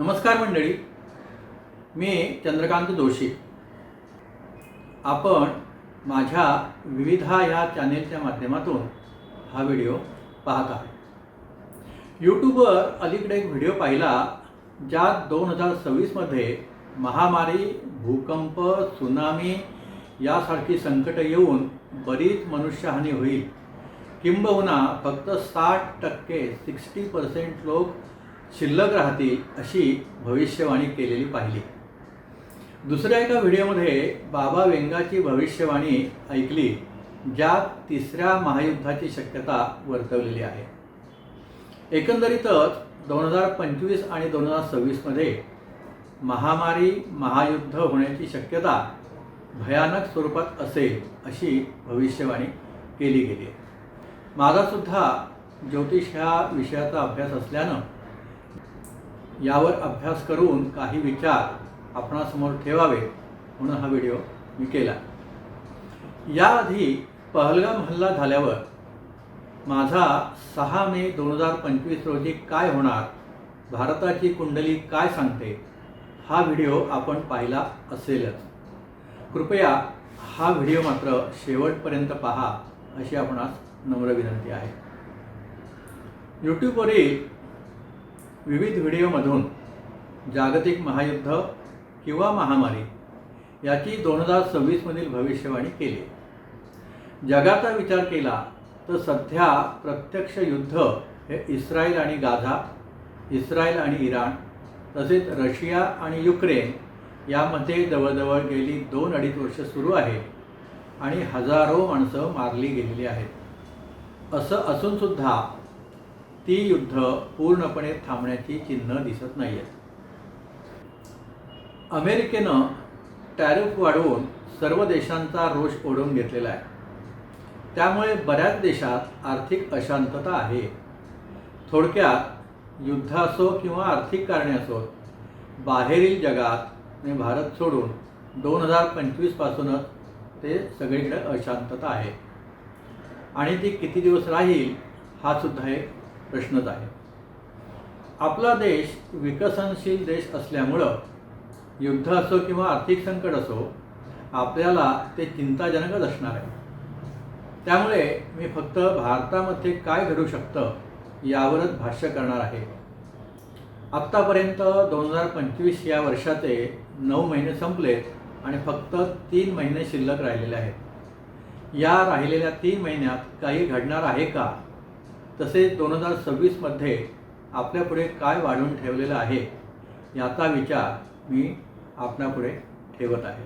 नमस्कार मंडळी. मी चंद्रकांत जोशी. आपण माझ्या विविधा ह्या चॅनेलच्या माध्यमातून हा व्हिडिओ पाहत आहात. यूट्यूबवर अलीकडे एक व्हिडिओ पाहिला ज्यात दोन हजार सव्वीसमध्ये महामारी भूकंप सुनामी यासारखी संकटं येऊन बरीच मनुष्यहानी होईल. किंबहुना फक्त साठ टक्के सिक्स्टी पर्सेंट लोक शिल्लक राहतील अशी भविष्यवाणी केलेली पाहिली. दुसऱ्या एका व्हिडिओमध्ये बाबा वेंगाची भविष्यवाणी ऐकली ज्यात तिसऱ्या महायुद्धाची शक्यता वर्तवलेली आहे. एकंदरीतच दोन हजार पंचवीस आणि दोन हजार सव्वीसमध्ये महामारी महायुद्ध होण्याची शक्यता भयानक स्वरूपात असेल अशी भविष्यवाणी केली गेली आहे. माझासुद्धा ज्योतिष ह्या विषयाचा अभ्यास असल्यानं यावर अभ्यास करून काही विचार आपणासमोर ठेवावे म्हणून हा व्हिडिओ मी केला. याआधी पहलगाम हल्ला झाल्यावर माझा सहा मे दोन हजार पंचवीस रोजी काय होणार भारताची कुंडली काय सांगते हा व्हिडिओ आपण पाहिला असेलच. कृपया हा व्हिडिओ मात्र शेवटपर्यंत पहा अशी आपणास नम्र विनंती आहे. यूट्यूबवरील विविध व्हिडिओमधून जागतिक महायुद्ध किंवा महामारी याची दोन हजार सव्वीसमधील भविष्यवाणी केली. जगाचा विचार केला तर सध्या प्रत्यक्ष युद्ध हे इस्रायल आणि गाझा इस्रायल आणि इराण तसेच रशिया आणि युक्रेन यामध्ये जवळजवळ गेली दोन अडीच वर्ष सुरू आहे आणि हजारो माणसं मारली गेलेली आहेत. असं असूनसुद्धा ती युद्ध पूर्णपणे थांबण्याची चिन्ह दिसत नाही आहेत अमेरिकेनं टॅरिफ वाढवून सर्व देशांचा रोष ओढून घेतलेला आहे. त्यामुळे बऱ्याच देशात आर्थिक अशांतता आहे. थोडक्यात युद्ध असो किंवा आर्थिक कारणे असो बाहेरील जगात आणि भारत सोडून दोन हजार पंचवीसपासूनच ते सगळीकडे अशांतता आहे. आणि ती किती दिवस राहील हा सुद्धा एक प्रश्नच आहे. आपला देश विकसनशील देश असल्यामुळं युद्ध असो किंवा आर्थिक संकट असो आपल्याला ते चिंताजनकच असणार आहे. त्यामुळे मी फक्त भारतामध्ये काय घडू शकतं यावरच भाष्य करणार आहे. आत्तापर्यंत दोन हजार पंचवीस या वर्षाचे नऊ महिने संपलेत आणि फक्त तीन महिने शिल्लक राहिलेले आहेत. या राहिलेल्या तीन महिन्यात काही घडणार आहे का तसेच दोन हजार सव्वीसमध्ये आपल्यापुढे काय वाढवून ठेवलेलं आहे याचा विचार मी आपणापुढे ठेवत आहे.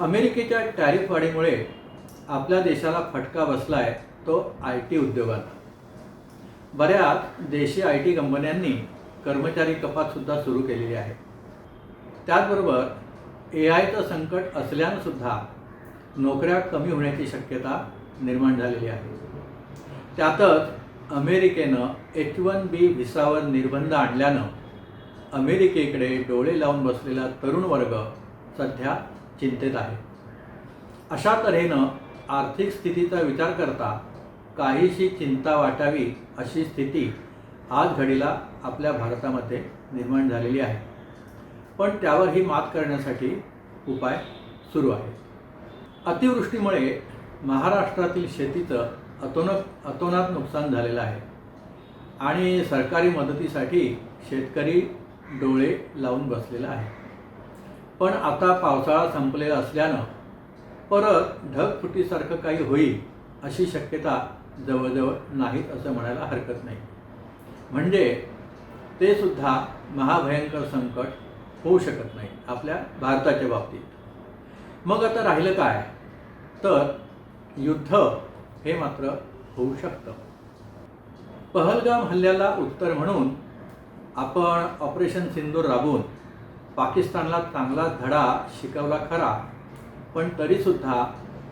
अमेरिकेच्या टॅरिफ वाढीमुळे आपल्या देशाला फटका बसला आहे तो आय टी उद्योगाला बऱ्याच देशी आय टी कंपन्यांनी कर्मचारी कपातसुद्धा सुरू केलेली आहे. त्याचबरोबर ए आयचं संकट असल्यानंसुद्धा नोकऱ्या कमी होण्याची शक्यता निर्माण झालेली आहे. त्यातच अमेरिकेनं एच वन बी व्हिसावर निर्बंध आणल्यानं अमेरिकेकडे डोळे लावून बसलेला तरुण वर्ग सध्या चिंतेत आहे. अशा तऱ्हेनं आर्थिक स्थितीचा विचार करता काहीशी चिंता वाटावी अशी स्थिती आज घडीला आपल्या भारतामध्ये निर्माण झालेली आहे. पण त्यावर ही मात करण्यासाठी उपाय सुरू आहे अतिवृष्टीमुळे महाराष्ट्रातील शेतीचं अतोनात अतोनात नुकसान झालेलं आहे. आणि सरकारी मदतीसाठी शेतकरी डोळे लावून बसलेला आहे. पण आता पावसाळा संपलेला असल्यानं परत ढगफुटीसारखं काही होईल अशी शक्यता जवळजवळ नाहीत असं म्हणायला हरकत नाही. म्हणजे ते सुद्धा महाभयंकर संकट होऊ शकत नाही आपल्या भारताच्या बाबतीत. मग आता राहिलं काय? तर युद्ध हे मात्र होऊ शकतं. पहलगाम हल्ल्याला उत्तर म्हणून आपण ऑपरेशन सिंदूर राबवून पाकिस्तानला चांगला धडा शिकवला खरा पण तरीसुद्धा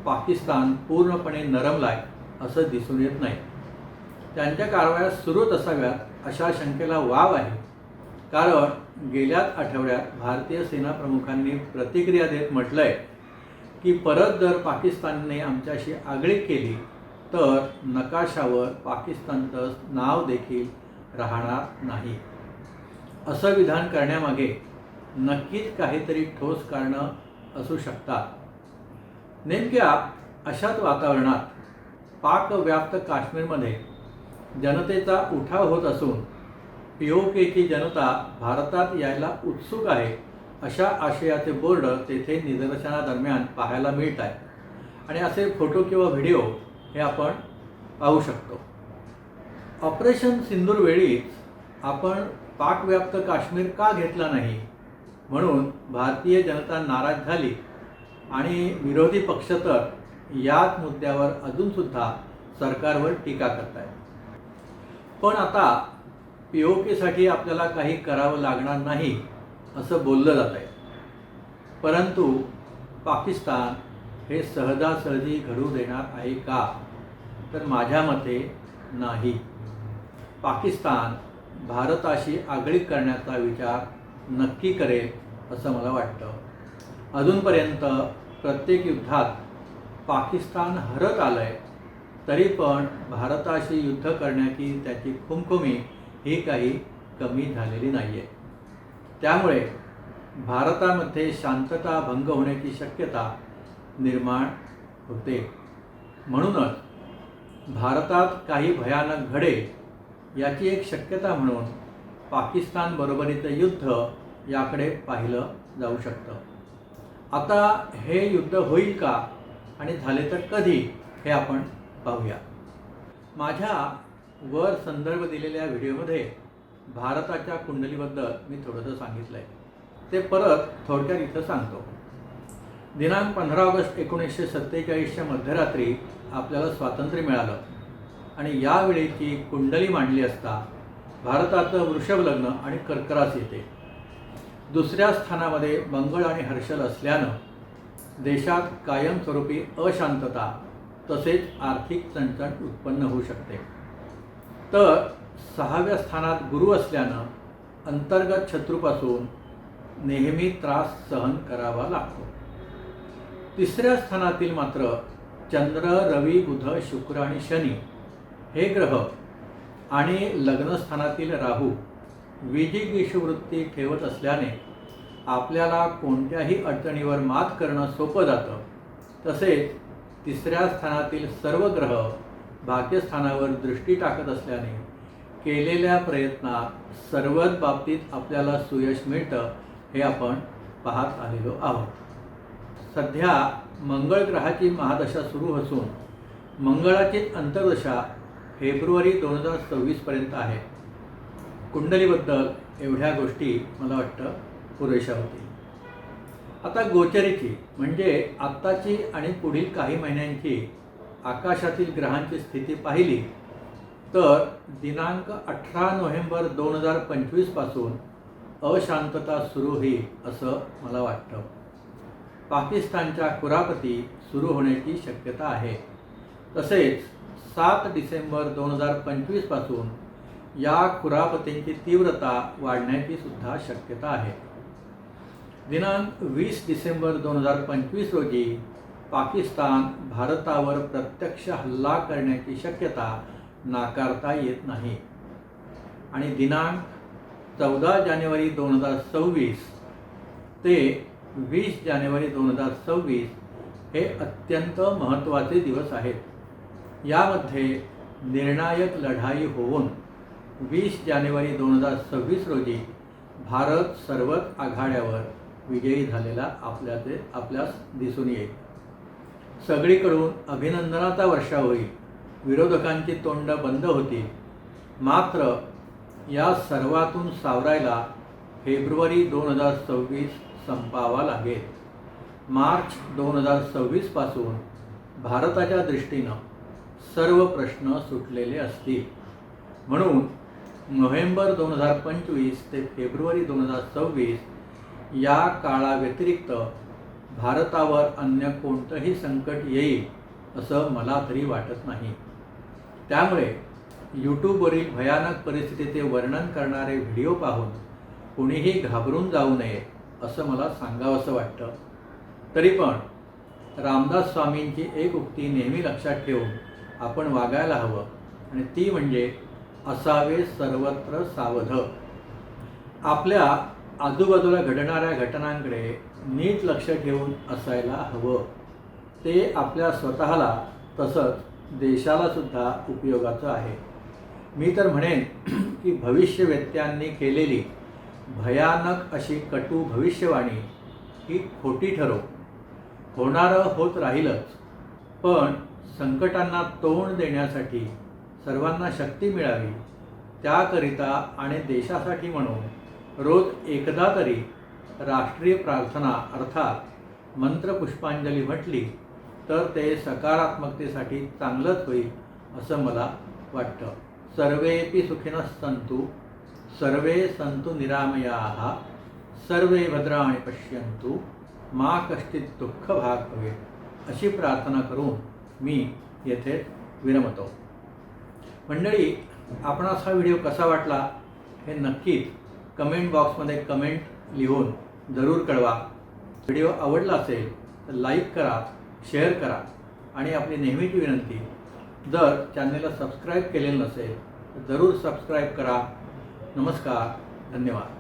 पाकिस्तान पूर्णपणे नरमलाय असं दिसून येत नाही. त्यांच्या कारवाया सुरूच असाव्यात अशा शंकेला वाव आहे. कारण गेल्याच आठवड्यात भारतीय सेना प्रमुखांनी प्रतिक्रिया देत म्हटलंय की परत जर पाकिस्तानने आमच्याशी आगळीक केली तर नकाशावर पाकिस्तानचं नाव देखील राहणार नाही. असं विधान करण्यामागे नक्कीच काहीतरी ठोस कारणं असू शकतात. नेमक्या अशाच वातावरणात पाकव्याप्त काश्मीरमध्ये जनतेचा उठाव होत असून पी ओ केची जनता भारतात यायला उत्सुक आहे अशा आशयाचे बोर्ड तेथे निदर्शनादरम्यान पाहायला मिळत आहे. आणि असे फोटो किंवा व्हिडिओ हे आपण पाहू शकतो. ऑपरेशन सिंदूर वेळीच आपण पाकव्याप्त काश्मीर का घेतला नाही? म्हणून भारतीय जनता नाराज झाली आणि विरोधी पक्ष तर याच मुद्द्यावर अजूनसुद्धा सरकारवर टीका करत आहेत पण आता पी ओ केसाठी आपल्याला काही करावं लागणार नाही असं बोललं जात आहे परंतु पाकिस्तान हे सहजासहजी घडू देणार आहे का? तर माझ्या मते नाही. पाकिस्तान भारताशी आगळीक करण्याचा विचार नक्की करेल असं मला वाटतं. अजूनपर्यंत प्रत्येक युद्धात पाकिस्तान हरत आलं आहे तरी पण भारताशी युद्ध करण्याची त्याची खुमखुमी ही काही कमी झालेली नाही आहे त्यामुळे भारतामध्ये शांतता भंग होण्याची शक्यता निर्माण होते. म्हणूनच भारतात काही भयानक घडे याची एक शक्यता म्हणून पाकिस्तान बरोबरीचं युद्ध याकडे पाहिलं जाऊ शकतं. आता हे युद्ध होईल का आणि झाले तर कधी हे आपण पाहूया. माझ्या वर संदर्भ दिलेल्या व्हिडिओमध्ये भारताच्या कुंडलीबद्दल मी थोडंसं सांगितलं आहे ते परत थोडक्यात इथं सांगतो. दिनांक पंधरा ऑगस्ट एकोणीसशे सत्तेचाळीसच्या मध्यरात्री आपल्याला स्वातंत्र्य मिळालं. आणि यावेळेची कुंडली मांडली असता भारताचं वृषभ लग्न आणि कर्करास येते. दुसऱ्या स्थानामध्ये मंगळ आणि हर्षल असल्यानं देशात कायमस्वरूपी अशांतता तसेच आर्थिक चणचण उत्पन्न होऊ शकते. तर सहाव्या स्थानात गुरु असल्यानं अंतर्गत शत्रूपासून नेहमी त्रास सहन करावा लागतो. तिसऱ्या स्थानातील मात्र चंद्र रवी बुध शुक्र आणि शनी हे ग्रह आणि लग्नस्थानातील राहू विजिक ठेवत असल्याने आपल्याला कोणत्याही अडचणीवर मात करणं सोपं जातं. तसेच तिसऱ्या स्थानातील सर्व ग्रह भाग्यस्थानावर दृष्टी टाकत असल्याने केलेल्या प्रयत्नात सर्वच बाबतीत आपल्याला सुयश मिळतं हे आपण पाहत आलेलो आहोत. सध्या मंगळ ग्रहाची महादशा सुरू असून मंगळाची अंतर्दशा फेब्रुवारी दोन हजार सव्वीसपर्यंत आहे. कुंडलीबद्दल एवढ्या गोष्टी मला वाटतं पुरेशा होतील. आता गोचरीची म्हणजे आत्ताची आणि पुढील काही महिन्यांची आकाशातील ग्रहांची स्थिती पाहिली तर दिनांक अठरा नोव्हेंबर दोन हजार पंचवीसपासून अशांतता सुरू होईल असं मला वाटतं. पाकिस्तानच्या कुरापती सुरू होण्याची शक्यता आहे. तसेच सात डिसेंबर दोन हजार पंचवीसपासून या कुरापतींची तीव्रता वाढण्याची सुद्धा शक्यता आहे. दिनांक वीस डिसेंबर दोन हजार पंचवीस रोजी पाकिस्तान भारतावर प्रत्यक्ष हल्ला करण्याची शक्यता नाकारता येत नाही. आणि दिनांक चौदा जानेवारी दोन हजार सव्वीस ते वीस जानेवारी दोन हजार सव्वीस हे अत्यंत महत्त्वाचे दिवस आहेत. यामध्ये निर्णायक लढाई होऊन वीस जानेवारी दोन हजार सव्वीस रोजी भारत सर्वच आघाड्यावर विजयी झालेला आपल्याचे आपल्यास दिसून येईल. सगळीकडून अभिनंदनाचा वर्षा होईल. विरोधकांची तोंड बंद होतील. मात्र या सर्वातून सावरायला फेब्रुवारी दोन हजार सव्वीस संपावा लागेल. मार्च दोन हजार सव्वीसपासून भारताच्या दृष्टीनं सर्व प्रश्न सुटलेले असतील. म्हणून नोव्हेंबर दोन हजार पंचवीस ते फेब्रुवारी दोन हजार सव्वीस या काळाव्यतिरिक्त भारतावर अन्य कोणतंही संकट येईल असं मला तरी वाटत नाही. त्यामुळे यूट्यूबवरील भयानक परिस्थितीचे वर्णन करणारे व्हिडिओ पाहून कुणीही घाबरून जाऊ नये. असं मला सांगावंसं वाटतं. तरी पण रामदास स्वामींची एक उक्ती नेहमी लक्षात ठेवून आपण वागायला हवं आणि ती म्हणजे असावे सर्वत्र सावध. आपल्या आजूबाजूला घडणाऱ्या घटनांकडे नीट लक्ष ठेवून असायला हवं. ते आपल्या स्वतःला तसंच देशालासुद्धा उपयोगाचं आहे. मी तर म्हणेन की भविष्यवेत्यांनी केलेली भयानक अशी कटू भविष्यवाणी ही खोटी ठरो होणारं होत राहीलच पण संकटांना तोंड देण्यासाठी सर्वांना शक्ती मिळावी त्याकरिता आणि देशासाठी म्हणून रोज एकदा तरी राष्ट्रीय प्रार्थना अर्थात मंत्रपुष्पांजली म्हटली तर ते सकारात्मकतेसाठी चांगलंच होईल असं मला वाटतं. सर्वेपी सुखिनः संतू सर्वे सन्तु निरामयाः सर्वे भद्राणि पश्यन्तु मा कश्चित् दुःख भाग अशी प्रार्थना करून मी येथे विरमतो। मंडळी आपणास हा व्हिडिओ कसा वाटला हे नक्कीच कमेंट बॉक्समध्ये कमेंट लिहून जरूर कळवा। व्हिडिओ आवडला असेल तर लाईक करा शेअर करा आणि आपली नेहमीची विनंती जर चॅनलला सबस्क्राईब केलेलं नसेल तर जरूर सबस्क्राईब करा नमस्कार धन्यवाद।